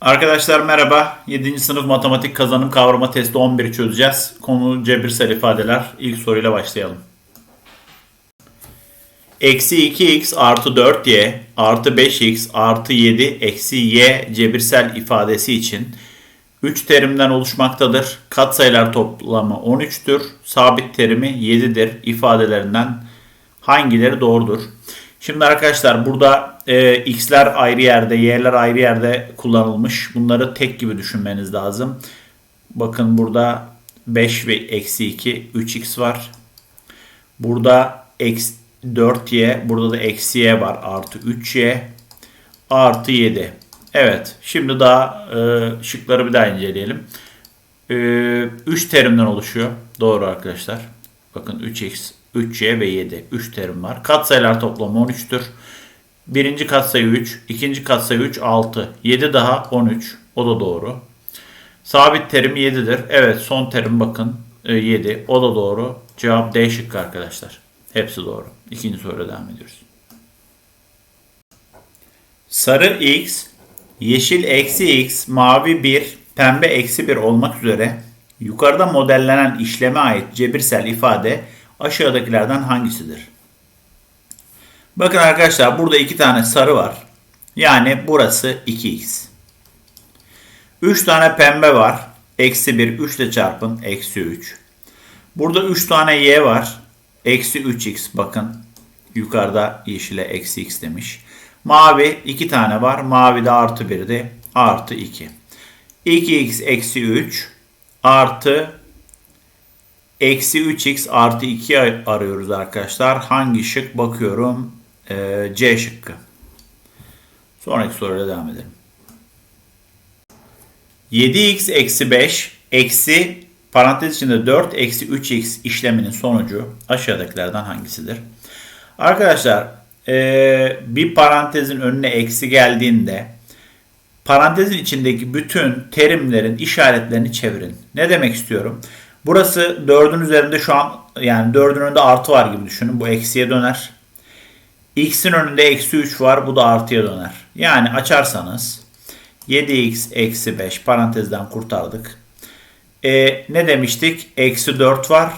Arkadaşlar merhaba. 7. sınıf matematik kazanım kavrama testi 11 çözeceğiz. Konu cebirsel ifadeler. İlk soruyla başlayalım. Eksi 2x artı 4y artı 5x artı 7 eksi y cebirsel ifadesi için 3 terimden oluşmaktadır. Katsayılar toplamı 13'tür. Sabit terimi 7'dir. İfadelerinden hangileri doğrudur? Şimdi arkadaşlar burada e, x'ler ayrı yerde, y'ler ayrı yerde kullanılmış. Bunları tek gibi düşünmeniz lazım. Bakın burada 5 ve eksi 2, 3x var. Burada eksi 4y, burada da eksi y var artı 3y artı 7. Evet şimdi daha e, şıkları bir daha inceleyelim. E, 3 terimden oluşuyor. Doğru arkadaşlar. Bakın 3x 3y ve 7. 3 terim var. Katsayılar toplamı 13'tür. Birinci katsayı 3, ikinci katsayı 3, 6. 7 daha 13. O da doğru. Sabit terim 7'dir. Evet son terim bakın 7. E, o da doğru. Cevap D şıkkı arkadaşlar. Hepsi doğru. İkinci soruya devam ediyoruz. Sarı x, yeşil eksi x, mavi 1, pembe eksi 1 olmak üzere yukarıda modellenen işleme ait cebirsel ifade aşağıdakilerden hangisidir? Bakın arkadaşlar burada iki tane sarı var. Yani burası 2x. 3 tane pembe var. Eksi 1 3 ile çarpın. Eksi 3. Burada 3 tane y var. Eksi 3x bakın. Yukarıda yeşile eksi x demiş. Mavi 2 tane var. Mavi de artı 1'di. Artı 2. 2x eksi 3 artı Eksi 3x artı 2 arıyoruz arkadaşlar. Hangi şık bakıyorum? Ee, C şıkkı. Sonraki soruyla devam edelim. 7x eksi 5 eksi parantez içinde 4 eksi 3x işleminin sonucu aşağıdakilerden hangisidir? Arkadaşlar ee, bir parantezin önüne eksi geldiğinde parantezin içindeki bütün terimlerin işaretlerini çevirin. Ne demek istiyorum? Burası 4'ün üzerinde şu an yani 4'ün önünde artı var gibi düşünün. Bu eksiye döner. X'in önünde eksi 3 var. Bu da artıya döner. Yani açarsanız 7x eksi 5 parantezden kurtardık. E, ne demiştik? Eksi 4 var.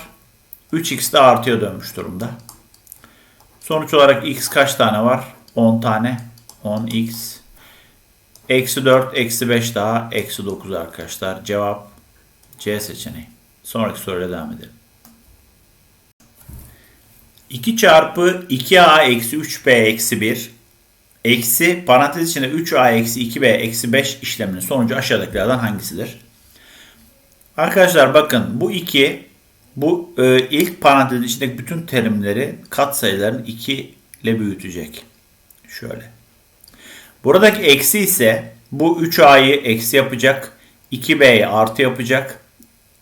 3x de artıya dönmüş durumda. Sonuç olarak x kaç tane var? 10 tane. 10x. Eksi 4, eksi 5 daha eksi 9 arkadaşlar. Cevap C seçeneği. Sonraki soruyla devam edelim. 2 çarpı 2a eksi 3b eksi 1 eksi parantez içinde 3a eksi 2b eksi 5 işleminin sonucu aşağıdakilerden hangisidir? Arkadaşlar bakın bu 2 bu e, ilk parantez içindeki bütün terimleri katsayıların 2 ile büyütecek. Şöyle. Buradaki eksi ise bu 3a'yı eksi yapacak. 2b'yi artı yapacak.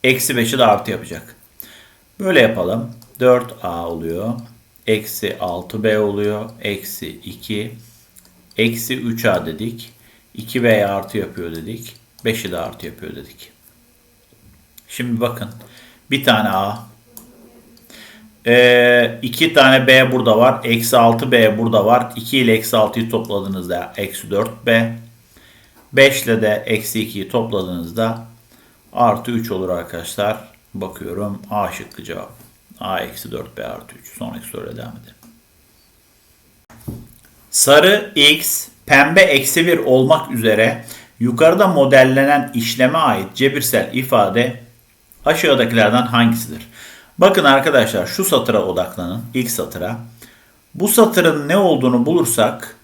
Eksi 5'i de artı yapacak. Böyle yapalım. 4a oluyor. Eksi 6b oluyor. Eksi 2. Eksi 3a dedik. 2b artı yapıyor dedik. 5'i de artı yapıyor dedik. Şimdi bakın. Bir tane a. Ee, iki tane b burada var. Eksi 6b burada var. 2 ile eksi 6'yı topladığınızda eksi 4b. 5 ile de eksi 2'yi topladığınızda artı 3 olur arkadaşlar. Bakıyorum A şıkkı cevap. A eksi 4B artı 3. Sonraki soruya devam edelim. Sarı X, pembe eksi 1 olmak üzere yukarıda modellenen işleme ait cebirsel ifade aşağıdakilerden hangisidir? Bakın arkadaşlar şu satıra odaklanın. ilk satıra. Bu satırın ne olduğunu bulursak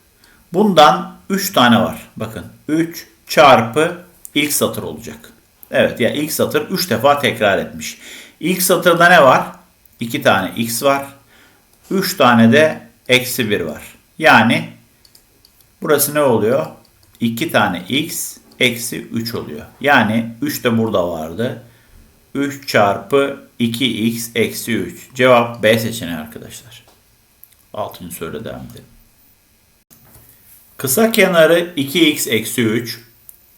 bundan 3 tane var. Bakın 3 çarpı ilk satır olacak. Evet ya yani ilk satır 3 defa tekrar etmiş. İlk satırda ne var? 2 tane x var. 3 tane de eksi 1 var. Yani burası ne oluyor? 2 tane x eksi 3 oluyor. Yani 3 de burada vardı. 3 çarpı 2x eksi 3. Cevap B seçeneği arkadaşlar. 6. soruda devam edelim. Kısa kenarı 2x eksi 3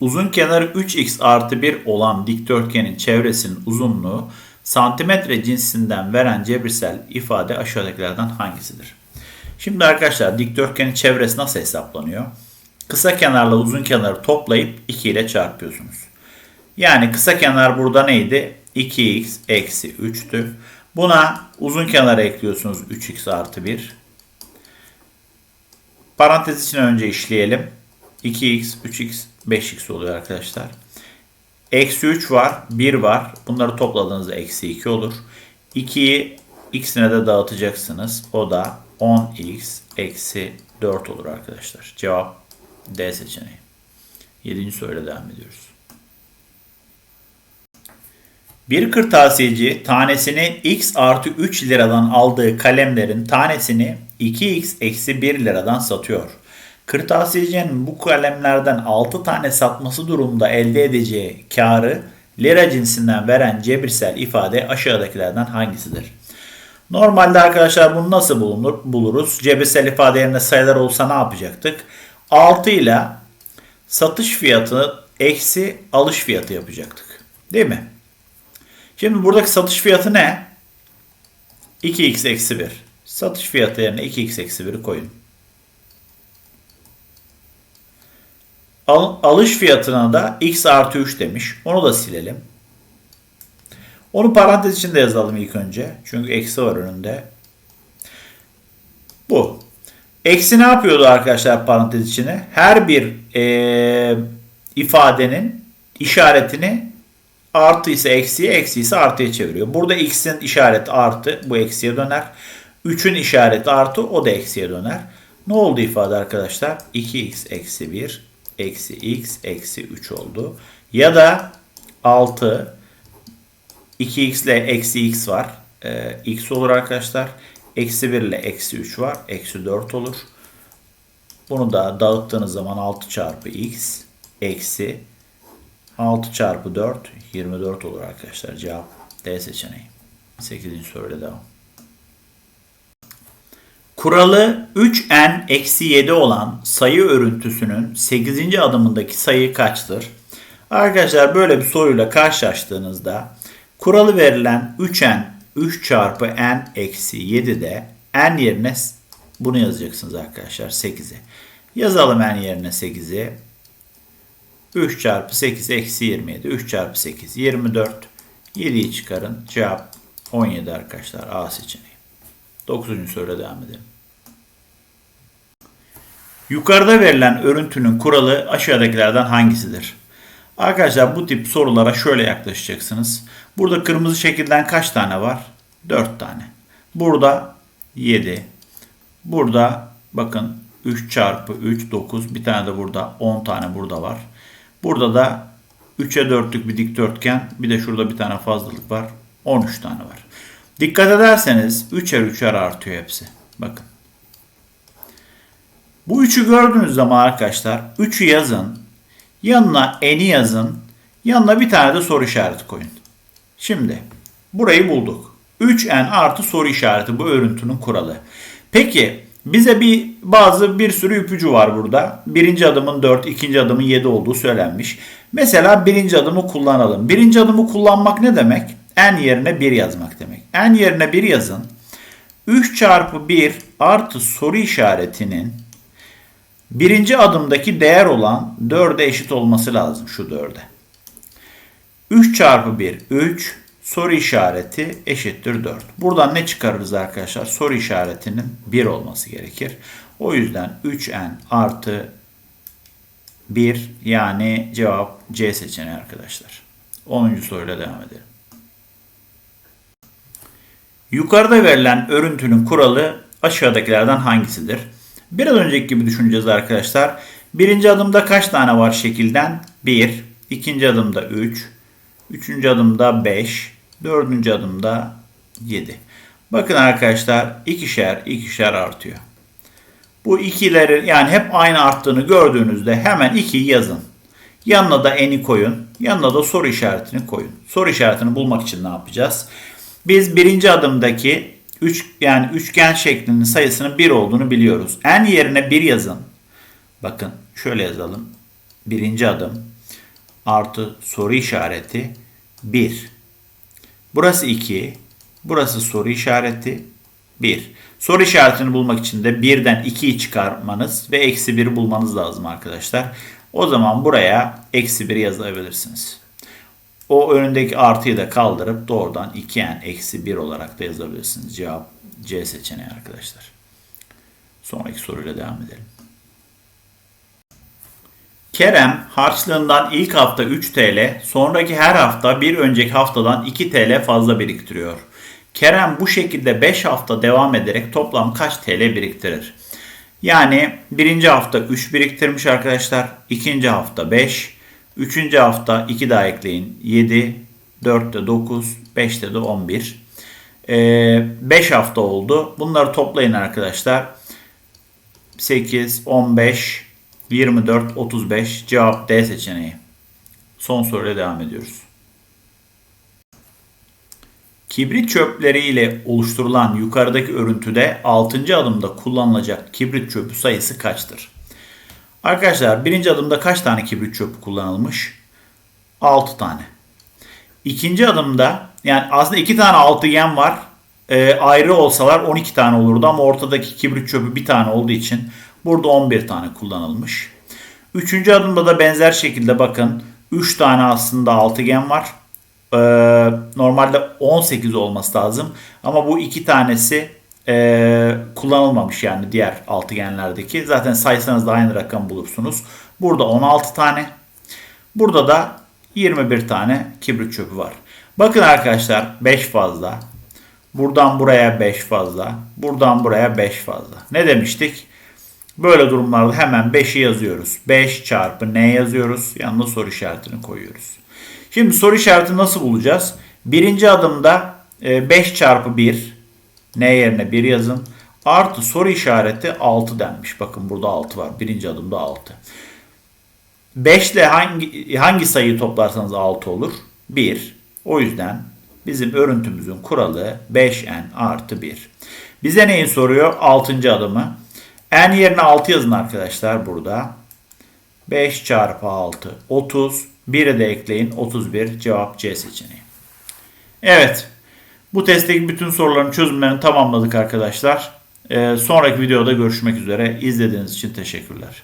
Uzun kenarı 3x artı 1 olan dikdörtgenin çevresinin uzunluğu santimetre cinsinden veren cebirsel ifade aşağıdakilerden hangisidir? Şimdi arkadaşlar dikdörtgenin çevresi nasıl hesaplanıyor? Kısa kenarla uzun kenarı toplayıp 2 ile çarpıyorsunuz. Yani kısa kenar burada neydi? 2x eksi 3'tü. Buna uzun kenara ekliyorsunuz 3x artı 1. Parantez içine önce işleyelim. 2x, 3x, 5x oluyor arkadaşlar. Eksi 3 var, 1 var. Bunları topladığınızda eksi 2 olur. 2'yi x'ine de dağıtacaksınız. O da 10x eksi 4 olur arkadaşlar. Cevap D seçeneği. 7. soruyla devam ediyoruz. Bir kırtasiyeci tanesini x artı 3 liradan aldığı kalemlerin tanesini 2x eksi 1 liradan satıyor. Kırtasiyecinin bu kalemlerden 6 tane satması durumunda elde edeceği karı lira cinsinden veren cebirsel ifade aşağıdakilerden hangisidir? Normalde arkadaşlar bunu nasıl bulunur, buluruz? Cebirsel ifade yerine sayılar olsa ne yapacaktık? 6 ile satış fiyatı eksi alış fiyatı yapacaktık. Değil mi? Şimdi buradaki satış fiyatı ne? 2x eksi 1. Satış fiyatı yerine 2x eksi 1'i koyun. Al, alış fiyatına da x artı 3 demiş. Onu da silelim. Onu parantez içinde yazalım ilk önce. Çünkü eksi var önünde. Bu. Eksi ne yapıyordu arkadaşlar parantez içine? Her bir e, ifadenin işaretini artı ise eksiye, eksi ise artıya çeviriyor. Burada x'in işareti artı, bu eksiye döner. 3'ün işareti artı, o da eksiye döner. Ne oldu ifade arkadaşlar? 2x eksi 1 eksi x eksi 3 oldu. Ya da 6 2x ile eksi x var. Ee, x olur arkadaşlar. Eksi 1 ile eksi 3 var. Eksi 4 olur. Bunu da dağıttığınız zaman 6 çarpı x eksi 6 çarpı 4 24 olur arkadaşlar. Cevap D seçeneği. 8. soruyla devam. Kuralı 3n-7 olan sayı örüntüsünün 8. adımındaki sayı kaçtır? Arkadaşlar böyle bir soruyla karşılaştığınızda kuralı verilen 3n 3 çarpı n eksi 7'de n yerine bunu yazacaksınız arkadaşlar 8'i. Yazalım n yerine 8'i. 3 çarpı 8 eksi 27. 3 çarpı 8 24. 7'yi çıkarın. Cevap 17 arkadaşlar. A seçeneği. 9. soruya devam edelim. Yukarıda verilen örüntünün kuralı aşağıdakilerden hangisidir? Arkadaşlar bu tip sorulara şöyle yaklaşacaksınız. Burada kırmızı şekilden kaç tane var? 4 tane. Burada 7. Burada bakın 3 çarpı 3 9. Bir tane de burada 10 tane burada var. Burada da 3'e 4'lük bir dikdörtgen. Bir de şurada bir tane fazlalık var. 13 tane var. Dikkat ederseniz 3'er 3'er artıyor hepsi. Bakın. Bu 3'ü gördüğünüz zaman arkadaşlar 3'ü yazın. Yanına n'i yazın. Yanına bir tane de soru işareti koyun. Şimdi burayı bulduk. 3n artı soru işareti bu örüntünün kuralı. Peki bize bir bazı bir sürü ipucu var burada. Birinci adımın 4, ikinci adımın 7 olduğu söylenmiş. Mesela birinci adımı kullanalım. Birinci adımı kullanmak ne demek? n yerine 1 yazmak demek. n yerine 1 yazın. 3 çarpı 1 artı soru işaretinin birinci adımdaki değer olan 4'e eşit olması lazım şu 4'e. 3 çarpı 1 3 soru işareti eşittir 4. Buradan ne çıkarırız arkadaşlar? Soru işaretinin 1 olması gerekir. O yüzden 3n artı 1 yani cevap C seçeneği arkadaşlar. 10. soruyla devam edelim. Yukarıda verilen örüntünün kuralı aşağıdakilerden hangisidir? Biraz önceki gibi düşüneceğiz arkadaşlar. Birinci adımda kaç tane var şekilden? 1. İkinci adımda 3. Üçüncü adımda 5. Dördüncü adımda 7. Bakın arkadaşlar ikişer ikişer artıyor. Bu ikileri yani hep aynı arttığını gördüğünüzde hemen 2'yi yazın. Yanına da eni koyun. Yanına da soru işaretini koyun. Soru işaretini bulmak için ne yapacağız? Biz birinci adımdaki üç, yani üçgen şeklinin sayısının 1 olduğunu biliyoruz. En yerine 1 yazın. Bakın şöyle yazalım. Birinci adım artı soru işareti 1. Burası 2. Burası soru işareti 1. Soru işaretini bulmak için de 1'den 2'yi çıkarmanız ve eksi 1'i bulmanız lazım arkadaşlar. O zaman buraya eksi 1 yazabilirsiniz. O önündeki artıyı da kaldırıp doğrudan 2n eksi 1 olarak da yazabilirsiniz. Cevap C seçeneği arkadaşlar. Sonraki soruyla devam edelim. Kerem harçlığından ilk hafta 3 TL, sonraki her hafta bir önceki haftadan 2 TL fazla biriktiriyor. Kerem bu şekilde 5 hafta devam ederek toplam kaç TL biriktirir? Yani birinci hafta 3 biriktirmiş arkadaşlar. ikinci hafta 5. Üçüncü hafta 2 daha ekleyin. 7. 4'te 9. 5'te de 11. 5 ee, hafta oldu. Bunları toplayın arkadaşlar. 8, 15, 24, 35. Cevap D seçeneği. Son soruyla devam ediyoruz. Kibrit çöpleri ile oluşturulan yukarıdaki örüntüde 6. adımda kullanılacak kibrit çöpü sayısı kaçtır? Arkadaşlar birinci adımda kaç tane kibrit çöpü kullanılmış? 6 tane. İkinci adımda yani aslında 2 tane altıgen var. E, ayrı olsalar 12 tane olurdu ama ortadaki kibrit çöpü bir tane olduğu için burada 11 tane kullanılmış. Üçüncü adımda da benzer şekilde bakın 3 tane aslında altıgen var. Ee, normalde 18 olması lazım. Ama bu iki tanesi e, kullanılmamış yani diğer altıgenlerdeki. Zaten saysanız da aynı rakam bulursunuz. Burada 16 tane. Burada da 21 tane kibrit çöpü var. Bakın arkadaşlar 5 fazla. Buradan buraya 5 fazla. Buradan buraya 5 fazla. Ne demiştik? Böyle durumlarda hemen 5'i yazıyoruz. 5 çarpı ne yazıyoruz? Yanına soru işaretini koyuyoruz. Şimdi soru işareti nasıl bulacağız? Birinci adımda 5 e, çarpı 1 n yerine 1 yazın. Artı soru işareti 6 denmiş. Bakın burada 6 var. Birinci adımda 6. 5 ile hangi, hangi sayıyı toplarsanız 6 olur? 1. O yüzden bizim örüntümüzün kuralı 5n artı 1. Bize neyi soruyor? 6. adımı. n yerine 6 yazın arkadaşlar burada. 5 çarpı 6 30. 1'e de ekleyin 31 cevap C seçeneği. Evet bu testteki bütün soruların çözümlerini tamamladık arkadaşlar. Ee, sonraki videoda görüşmek üzere. İzlediğiniz için teşekkürler.